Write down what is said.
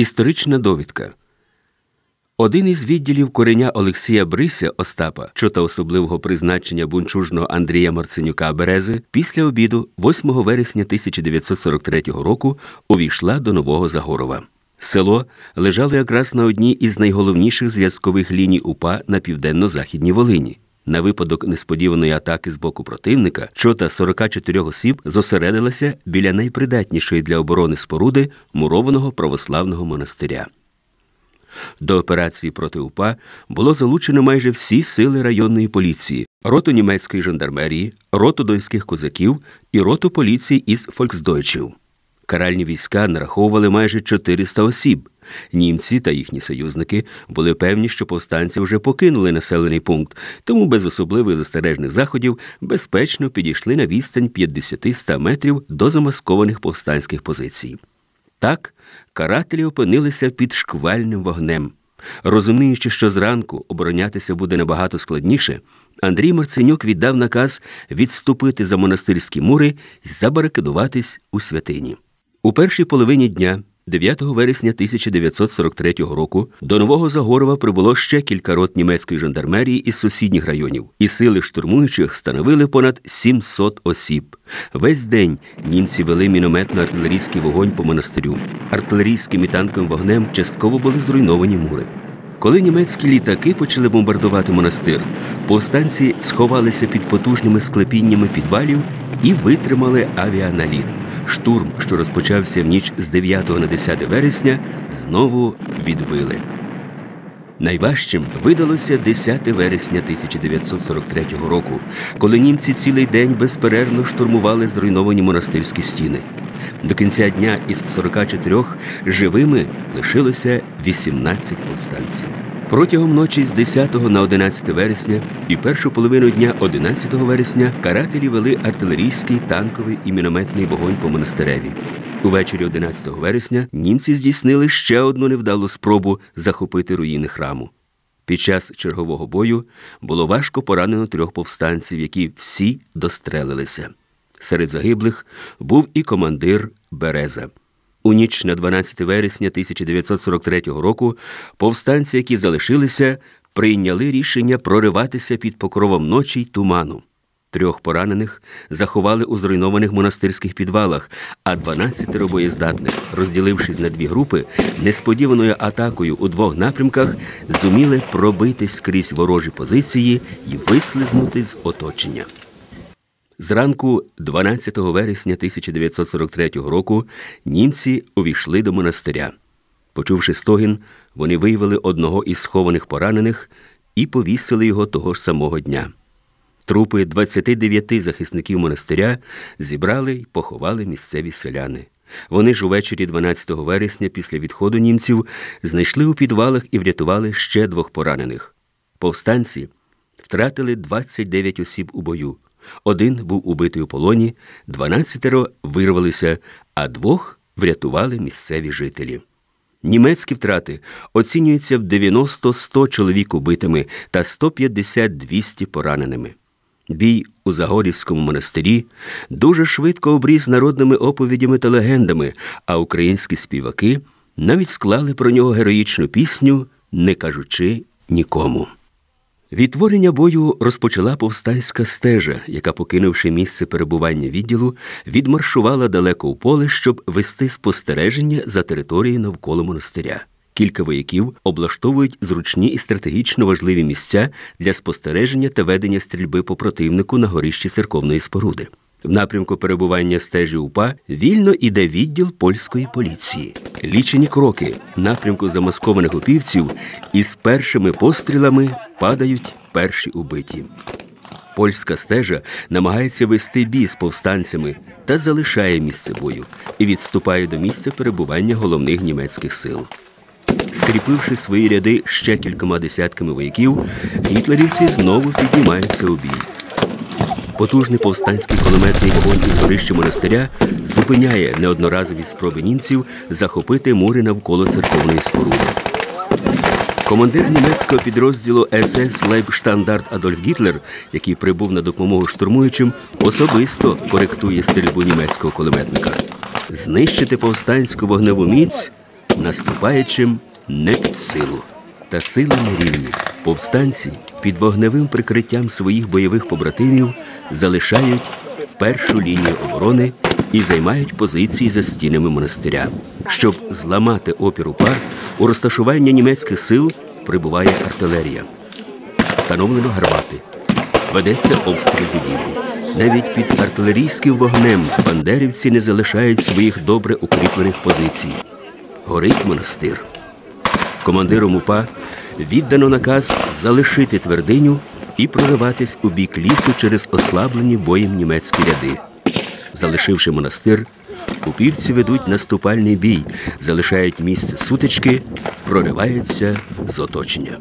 Історична довідка. Один із відділів кореня Олексія Брися Остапа, що та особливого призначення бунчужного Андрія Марценюка Берези, після обіду, 8 вересня 1943 року, увійшла до Нового Загорова. Село лежало якраз на одній із найголовніших зв'язкових ліній УПА на південно-західній Волині. На випадок несподіваної атаки з боку противника, чота 44 осіб зосередилася біля найпридатнішої для оборони споруди мурованого православного монастиря. До операції проти УПА було залучено майже всі сили районної поліції, роту німецької жандармерії, роту донських козаків і роту поліції із фольксдойчів. Каральні війська нараховували майже 400 осіб. Німці та їхні союзники були певні, що повстанці вже покинули населений пункт, тому без особливих застережних заходів безпечно підійшли на відстань 50-100 метрів до замаскованих повстанських позицій. Так, карателі опинилися під шквальним вогнем. Розуміючи, що зранку оборонятися буде набагато складніше, Андрій Марценюк віддав наказ відступити за монастирські мури і забарикадуватись у святині. У першій половині дня, 9 вересня 1943 року, до Нового Загорова прибуло ще кілька рот німецької жандармерії із сусідніх районів, і сили штурмуючих становили понад 700 осіб. Весь день німці вели мінометно-артилерійський вогонь по монастирю. Артилерійським і танковим вогнем частково були зруйновані мури. Коли німецькі літаки почали бомбардувати монастир, повстанці сховалися під потужними склепіннями підвалів і витримали авіаналіт. Штурм, що розпочався в ніч з 9 на 10 вересня, знову відбили. Найважчим видалося 10 вересня 1943 року, коли німці цілий день безперервно штурмували зруйновані монастирські стіни. До кінця дня із 44 живими лишилося 18 повстанців. Протягом ночі з 10 на 11 вересня і першу половину дня 11 вересня карателі вели артилерійський, танковий і мінометний вогонь по монастиреві. Увечері 11 вересня німці здійснили ще одну невдалу спробу захопити руїни храму. Під час чергового бою було важко поранено трьох повстанців, які всі дострелилися. Серед загиблих був і командир Береза. У ніч на 12 вересня 1943 року повстанці, які залишилися, прийняли рішення прориватися під покровом ночі й туману. Трьох поранених заховали у зруйнованих монастирських підвалах, а 12 боєздатних, розділившись на дві групи, несподіваною атакою у двох напрямках зуміли пробитись крізь ворожі позиції і вислизнути з оточення. Зранку, 12 вересня 1943 року, німці увійшли до монастиря. Почувши стогін, вони виявили одного із схованих поранених і повісили його того ж самого дня. Трупи 29 захисників монастиря зібрали й поховали місцеві селяни. Вони ж увечері 12 вересня, після відходу німців, знайшли у підвалах і врятували ще двох поранених. Повстанці втратили 29 осіб у бою. Один був убитий у полоні, дванадцятеро вирвалися, а двох врятували місцеві жителі. Німецькі втрати оцінюються в 90-100 чоловік убитими та 150-200 пораненими. Бій у Загорівському монастирі дуже швидко обріз народними оповідями та легендами, а українські співаки навіть склали про нього героїчну пісню, не кажучи нікому. Відтворення бою розпочала повстанська стежа, яка, покинувши місце перебування відділу, відмаршувала далеко в поле, щоб вести спостереження за територією навколо монастиря. Кілька вояків облаштовують зручні і стратегічно важливі місця для спостереження та ведення стрільби по противнику на горищі церковної споруди. В напрямку перебування стежі УПА вільно іде відділ польської поліції. Лічені кроки напрямку замаскованих упівців із першими пострілами падають перші убиті. Польська стежа намагається вести бій з повстанцями та залишає місце бою і відступає до місця перебування головних німецьких сил. Скріпивши свої ряди ще кількома десятками вояків, гітлерівці знову піднімаються у бій. Потужний повстанський кулеметний вогонь із горища монастиря зупиняє неодноразові спроби німців захопити мури навколо церковної споруди. Командир німецького підрозділу СС Лейбштандарт Адольф Гітлер, який прибув на допомогу штурмуючим, особисто коректує стрільбу німецького кулеметника. Знищити повстанську вогневу міць наступаючим не під силу. Та сили не рівні. Повстанці під вогневим прикриттям своїх бойових побратимів залишають першу лінію оборони і займають позиції за стінами монастиря. Щоб зламати опір УПА, у розташування німецьких сил прибуває артилерія. Встановлено гармати. Ведеться обстріл будівлі. Навіть під артилерійським вогнем бандерівці не залишають своїх добре укріплених позицій. Горить монастир. Командиром УПА віддано наказ залишити твердиню і прориватись у бік лісу через ослаблені боєм німецькі ряди. Залишивши монастир, купівці ведуть наступальний бій, залишають місце сутички, прориваються з оточення.